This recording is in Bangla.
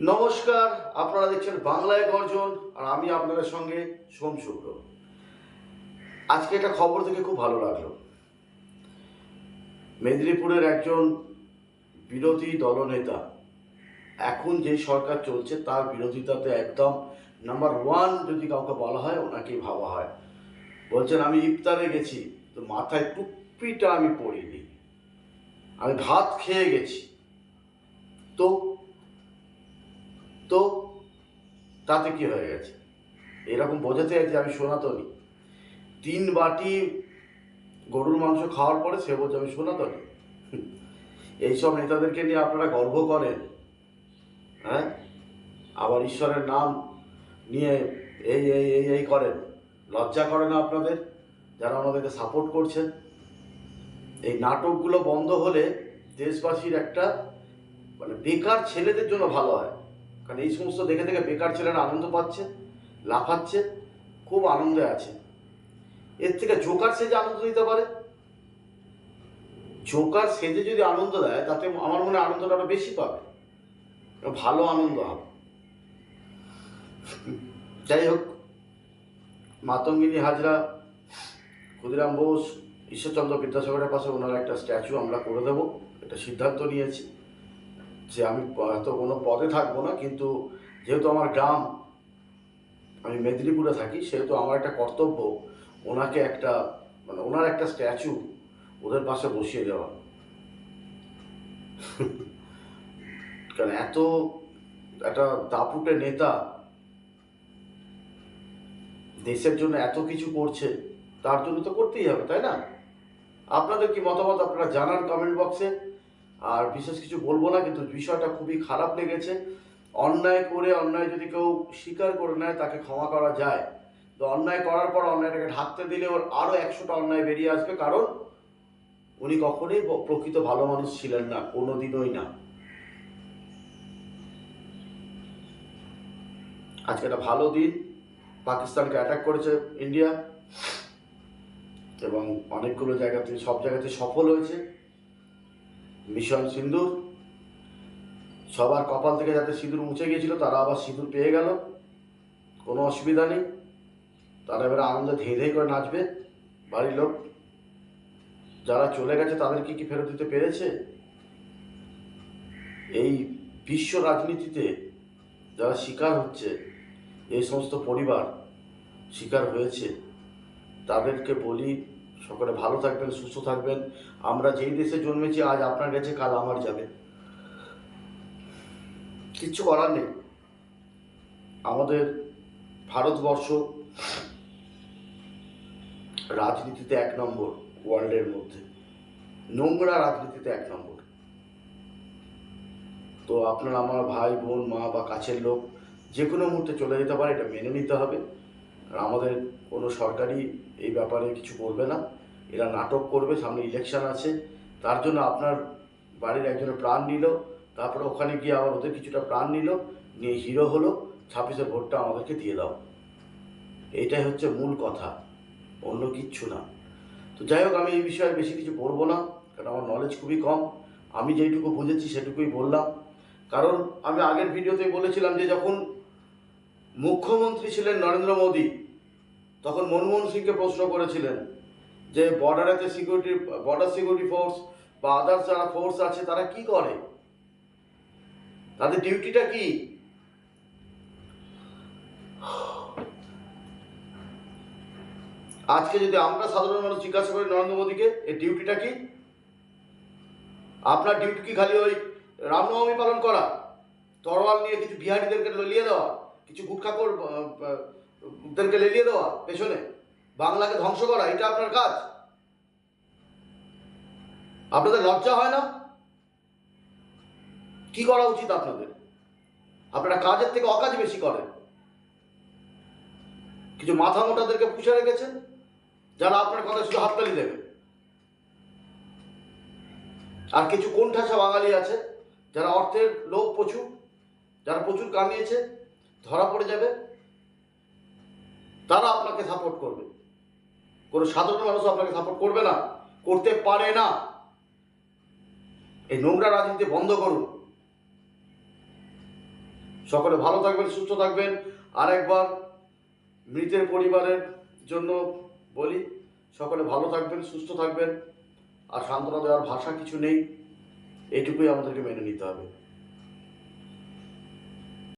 নমস্কার, আপনারা দেখছেন বাংলায় গর্জন, আর আমি আপনাদের সঙ্গে সোম শুক্র আজকে একটা খবর থেকে খুব ভালো লাগল। মেদিনীপুরের একজন বিরোধী দলনেতা, এখন যে সরকার চলছে তার বিরোধিতাতে একদম নাম্বার ওয়ান যদি কাউকে বলা হয়, ওনাকেই ভাবা হয়। বলছেন, আমি ইফতারে গেছি, তো মাথায় টুপিটা আমি পরিনি। আমি ভাত খেয়ে গেছি। তো তো তাতে কি হয়ে গেছে? এরকম বোঝাতে যে আমি সনাতনী। তিন বাটি গরুর মাংস খাওয়ার পরে সে বলছে, আমি সনাতনী। এইসব নেতাদেরকে নিয়ে আপনারা গর্ব করেন। হ্যাঁ? আবার ঈশ্বরের নাম নিয়ে এই এই এই এই করেন। লজ্জা করে না আপনাদের? যারা আমাদেরকে সাপোর্ট করছেন। এই নাটকগুলো বন্ধ হলে দেশবাসীর একটা মানে বেকার ছেলেদের জন্য ভালো হয়। কারণ এই সমস্ত দেখে দেখে বেকার ছেলেরা আনন্দ পাচ্ছে, লাফাচ্ছে, খুব আনন্দে আছে। এর থেকে জোকার সেজে আনন্দ দিতে পারে? জোকার সেজে যদি আনন্দ দেয়, তাতে আমার মনে আনন্দটা আরও বেশি পাবে। ভালো আনন্দ হবে। যাই হোক, মাতঙ্গিনী হাজরা, ক্ষুদিরাম বোস, ঈশ্বরচন্দ্র বিদ্যাসাগরের পাশে ওনার একটা স্ট্যাচু আমরা করে দেবো এটা সিদ্ধান্ত নিয়েছি। যে আমি হয়তো কোনো পদে থাকব না, কিন্তু যেহেতু আমার গ্রাম, আমি মেদিনীপুরে থাকি, সেহেতু আমার একটা কর্তব্য ওনাকে একটা মানে ওনার একটা স্ট্যাচু ওদের পাশে বসিয়ে দেওয়া। কারণ এত একটা দাপুটে নেতা দেশের জন্য এত কিছু করছে, তার জন্য তো করতেই হবে, তাই না? আপনাদের কি মতামত আপনারা জানান কমেন্ট বক্সে আর বিশেষ কিছু বলব না, কিন্তু বিষয়টা খুবই খারাপ লেগেছে। অন্যায় করে, অন্যায় যদি কেউ স্বীকার করে নেয়, তাকে ক্ষমা করা যায়। তো অন্যায় করার পর অন্যায়টাকে ঢাকতে দিলে ওর আরও একশোটা অন্যায় বেরিয়ে আসবে, কারণ উনি কখনোই প্রকৃত ভালো মানুষ ছিলেন না কোনো দিনই না। আজকে একটা ভালো দিন। পাকিস্তানকে অ্যাটাক করেছে ইন্ডিয়া এবং অনেকগুলো জায়গাতে, সব জায়গাতে সফল হয়েছে। মিশন সিন্দুর। সবার কপাল থেকে যাতে সিঁদুর মুছে গিয়েছিল, তারা আবার সিঁদুর পেয়ে গেল। কোনো অসুবিধা নেই। তারা এবারে আনন্দে ধেয়ে ধেয়ে করে নাচবে, বাড়ির লোক। যারা চলে গেছে, তাদের কি কি ফেরত দিতে পেরেছে? এই বিশ্ব রাজনীতিতে যারা শিকার হচ্ছে, এই সমস্ত পরিবার শিকার হয়েছে, তাদেরকে বলি সকলে ভালো থাকবেন, সুস্থ থাকবেন। আমরা যেই দেশে জন্মেছি, আজ আপনার কাছে, কাল আমার যাবে। কিচ্ছু করার নেই। আমাদের ভারতবর্ষ রাজনীতিতে এক নম্বর ওয়ার্ল্ডের মধ্যে। নোংরা রাজনীতিতে এক নম্বর। তো আপনার আমার ভাই, বোন, মা বা কাছের লোক, যে কোনো মুহূর্তে চলে যেতে পারে, এটা মেনে নিতে হবে। আর আমাদের কোনো সরকারি এই ব্যাপারে কিছু করবে না। এরা নাটক করবে, সামনে ইলেকশন আছে। তার জন্য আপনার বাড়ির একজনের প্রাণ নিল, তারপরে ওখানে গিয়ে আবার ওদের কিছুটা প্রাণ নিল, নিয়ে হিরো হলো, ছাব্বিশের ভোটটা আমাদেরকে দিয়ে দাও। এইটাই হচ্ছে মূল কথা, অন্য কিচ্ছু না। তো যাই হোক, আমি এই বিষয়ে বেশি কিছু বলব না, কারণ আমার নলেজ খুবই কম। আমি যেইটুকু বুঝেছি সেটুকুই বললাম। কারণ আমি আগের ভিডিওতে বলেছিলাম যে যখন মুখ্যমন্ত্রী ছিলেন নরেন্দ্র মোদী তখন মনমোহন সিংকে প্রশ্ন করেছিলেন যে বর্ডারেতে সিকিউরিটি বর্ডার সিকিউরিটি ফোর্স বা আদার্স যারা ফোর্স আছে, তারা কি করে? তাদের ডিউটিটা কি? আজকে যদি আমরা সাধারণ মানুষ জিজ্ঞাসা করি নরেন্দ্র মোদীকে এই ডিউটিটা কি? আপনার ডিউটি কি খালি ওই রামনবমী পালন করা? তরোয়াল নিয়ে কিছু বিহারিদেরকে ললিয়ে দেওয়া? কিছু গুটখাকর দেরকে লেলিয়ে দেওয়া, পেছনে। বাংলাকে ধ্বংস করা, এটা আপনার কাজ। আপনাদের লজ্জা হয় না? কি করা উচিত আপনাদের? আপনারা কাজের থেকে অকাজ বেশি করেন। কিছু মাথা মোটাদেরকে পুষে রেখেছেন, যারা আপনার কথা শুধু হাততালি দেবে। আর কিছু কোণঠাসা বাঙালি আছে, যারা অর্থের লোভ প্রচুর, যারা প্রচুর কামিয়েছে, ধরা পড়ে যাবে। তারা আপনাকে সাপোর্ট করবে। কোনো সাধারণ মানুষ আপনাকে সাপোর্ট করবে না, করতে পারে না। এই নোংরা রাজনীতি বন্ধ করুন। সকলে ভালো থাকবেন, সুস্থ থাকবেন। আরেকবার মৃতের পরিবারের জন্য বলি, সকলে ভালো থাকবেন, সুস্থ থাকবেন। আর সান্ত্বনা দেওয়ার ভাষা কিছু নেই। এইটুকুই আমাদেরকে মেনে নিতে হবে।